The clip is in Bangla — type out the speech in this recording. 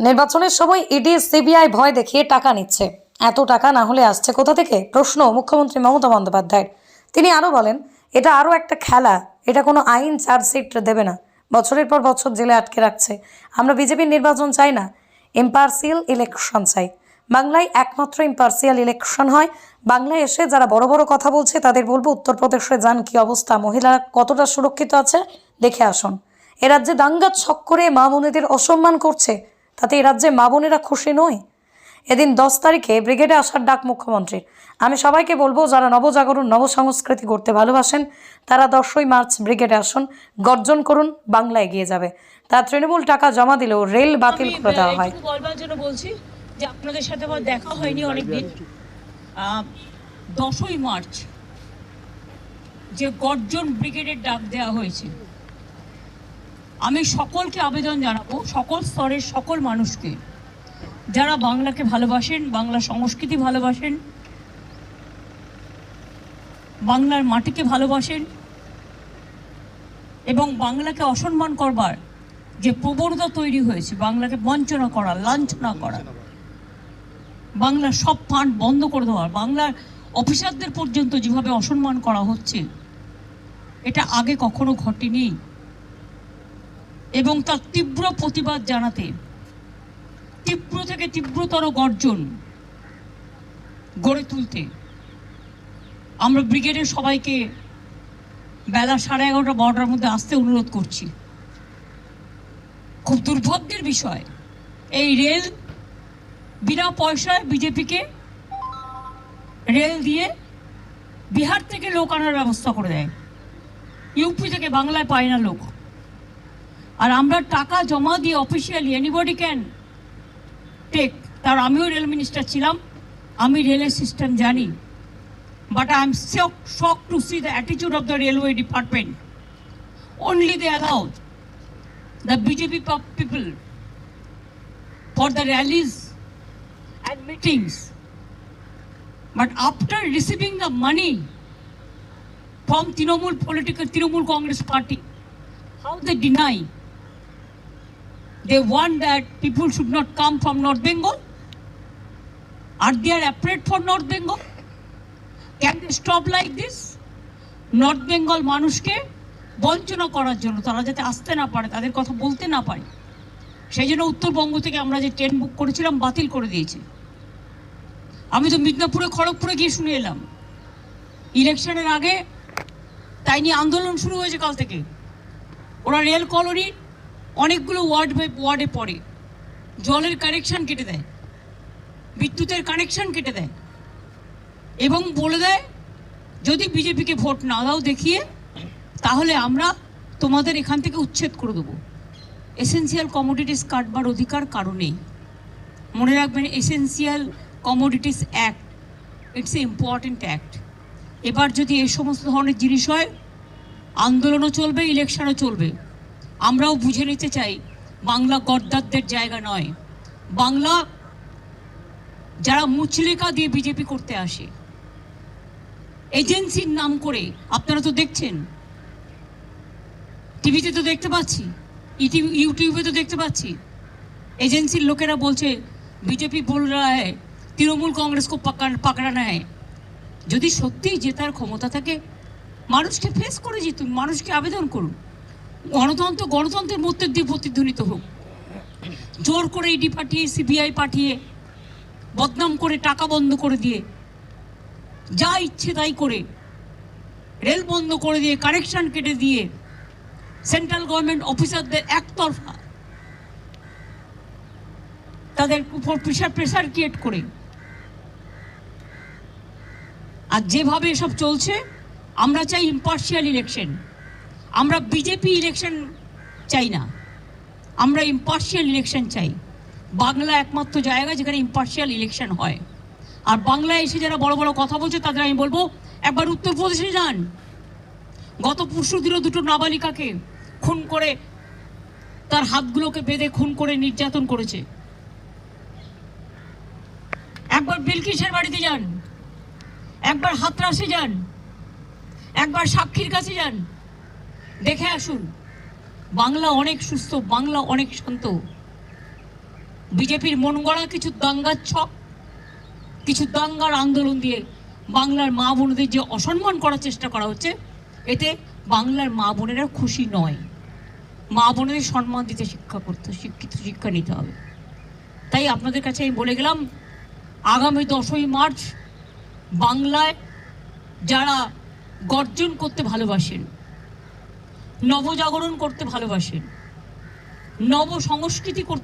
নির্বাচনের সময় ইডি, সিবিআই ভয় দেখিয়ে টাকা নিচ্ছে। এত টাকা না হলে আসছে কোথা থেকে? প্রশ্ন মুখ্যমন্ত্রী মমতা বন্দ্যোপাধ্যায়ের। তিনি আরও বলেন, এটা আরও একটা খেলা। এটা কোনো আইন চার্জশিট দেবে না। বছরের পর বছর জেলে আটকে রাখছে। আমরা বিজেপির নির্বাচন চাই না। ইম্পার্সিয়াল ইলেকশন চাই। বাংলায় একমাত্র ইম্পার্সিয়াল ইলেকশন হয়। বাংলায় এসে যারা বড় বড় কথা বলছে, তাদের বলব, উত্তরপ্রদেশে যান, কি অবস্থা? মহিলারা কতটা সুরক্ষিত আছে? দেখে আসুন। এ রাজ্যে দাঙ্গা ছক্করে মা বোনেদের অসম্মান করছে। তাতে এ রাজ্যে মা বোনেরা খুশি নয়। এদিন দশ তারিখে ব্রিগেডে আসার ডাক মুখ্যমন্ত্রীর আমি সবাইকে বলব যারা নবজাগরণ নবসংস্কৃতি করতে ভালোবাসেন তারা দশই মার্চ ব্রিগেডে আসুন গর্জন করুন বাংলা এগিয়ে যাবে। তার তৃণমূল টাকা জমা দিলেও রেল বাতিল করে দেওয়া হয়। বলবার জন্য বলছি যে আপনাদের সাথে আমার দেখা হয়নি অনেকদিন। দশই মার্চ যে গর্জন ব্রিগেডের ডাক দেওয়া হয়েছে। আমি সকলকে আবেদন জানাব, সকল স্তরের সকল মানুষকে। যারা বাংলাকে ভালোবাসেন, বাংলা সংস্কৃতি ভালোবাসেন, বাংলার মাটিকে ভালোবাসেন, এবং বাংলাকে অসম্মান করবার যে প্রবণতা তৈরি হয়েছে, বাংলাকে বঞ্চনা করা, লাঞ্ছনা করা বাংলার সব ফান্ড বন্ধ করে দেওয়া, বাংলার অফিসারদের পর্যন্ত যেভাবে অসম্মান করা হচ্ছে, এটা আগে কখনো ঘটেনি। এবং তার তীব্র প্রতিবাদ জানাতে, তীব্র থেকে তীব্রতর গর্জন গড়ে তুলতে, আমরা ব্রিগেডের সবাইকে বেলা সাড়ে এগারোটা বারোটার মধ্যে আসতে অনুরোধ করছি। খুব দুর্ভাগ্যের বিষয়, এই রেল বিনা পয়সায় বিজেপিকে রেল দিয়ে বিহার থেকে লোক আনার ব্যবস্থা করে দেয়। ইউপি থেকে বাংলায় পায় না লোক। আর আমরা টাকা জমা দিয়ে অফিসিয়ালি এনিবডি ক্যান টেক তার আমিও রেল মিনিস্টার ছিলাম, আমি রেলের সিস্টেম জানি but I am shock shock to see the অ্যাটিচিউড of the railway department only they allow the BJP people for the rallies and meetings but after receiving the money from Trinamool political Trinamool Congress party how they deny They want that people should not come from North Bengal. Are they afraid for North Bengal? Can they stop like this? North Bengal মানুষকে বঞ্চনা করার জন্য, তারা যাতে আসতে না পারে, তাদের কথা বলতে না পারে সেই জন্য উত্তরবঙ্গ থেকে আমরা যে ট্রেন বুক করেছিলাম, বাতিল করে দিয়েছে আমি তো মিদনাপুরে, খড়গপুরে গিয়ে শুনে এলাম ইলেকশনের আগে তাই নিয়ে আন্দোলন শুরু হয়েছে কাল থেকে ওরা রেল কলোনির অনেকগুলো ওয়ার্ড বাই ওয়ার্ডে পড়ে। জলের কানেকশন কেটে দেয়, বিদ্যুতের কানেকশন কেটে দেয় এবং বলে দেয়, যদি বিজেপিকে ভোট না দাও দেখিয়ে, তাহলে আমরা তোমাদের এখান থেকে উচ্ছেদ করে দেবো। এসেন্সিয়াল কমোডিটিস কাটবার অধিকার কারণেই মনে রাখবেন essential commodities act it's a important act এবার যদি এই সমস্ত ধরনের জিনিস হয়, আন্দোলনও চলবে ইলেকশনও চলবে। আমরাও বুঝে নিতে চাই, বাংলা গদ্দারদের জায়গা নয়। বাংলা যারা মুচলেকা দিয়ে বিজেপি করতে আসে। এজেন্সির নাম করে, আপনারা তো দেখছেন। টিভিতে তো দেখতে পাচ্ছি, ইউটিউব তো দেখতে পাচ্ছি। এজেন্সির লোকেরা বলছে, বিজেপি বল রা হ্যায় তৃণমূল কংগ্রেস পাকড় পাকড়ানা হ্যায় যদি সত্যিই জেতার ক্ষমতা থাকে, মানুষকে ফেস করে জিতুন, মানুষকে আবেদন করুন। গণতন্ত্র, গণতন্ত্রের মধ্যে দিয়ে প্রতিধ্বনিত হোক। জোর করে ইডি পাঠিয়ে সিবিআই পাঠিয়ে, বদনাম করে, টাকা বন্ধ করে দিয়ে, যা ইচ্ছে তাই করে, রেল বন্ধ করে দিয়ে কানেকশন কেটে দিয়ে, সেন্ট্রাল গভর্নমেন্ট অফিসারদের একতরফা তাদের উপর প্রেশার প্রেশার ক্রিয়েট করে। আর যেভাবে এসব চলছে, আমরা চাই ইম্পার্শিয়াল ইলেকশন আমরা বিজেপি ইলেকশন চাই না। আমরা ইম্পার্শিয়াল ইলেকশন চাই। বাংলা একমাত্র জায়গা যেখানে ইম্পার্শিয়াল ইলেকশন হয়। আর বাংলায় এসে যারা বড় বড় কথা বলছে, তাদের আমি বলব, একবার উত্তরপ্রদেশে যান। গত পরশু দিনও দুটো নাবালিকাকে খুন করে তার হাতগুলোকে বেঁধে খুন করে নির্যাতন করেছে। একবার বিলকিসের বাড়িতে যান। একবার হাতরাসে যান। একবার সাক্ষীর কাছে যান। দেখে আসুন। বাংলা অনেক সুস্থ, বাংলা অনেক শান্ত। বিজেপির মন গড়া কিছু দাঙ্গার ছক, কিছু দাঙ্গার আন্দোলন দিয়ে বাংলার মা বোনদের যে অসম্মান করার চেষ্টা করা হচ্ছে, এতে বাংলার মা বোনেরা খুশি নয়। মা বোনেদের সম্মান দিতে শিক্ষা করতে, শিক্ষিত শিক্ষা নিতে হবে। তাই আপনাদের কাছে আমি বলে গেলাম, আগামী দশই মার্চ বাংলায় যারা গর্জন করতে ভালোবাসেন নবজাগরণ করতে ভালোবাসেন। নব সংস্কৃতি করতে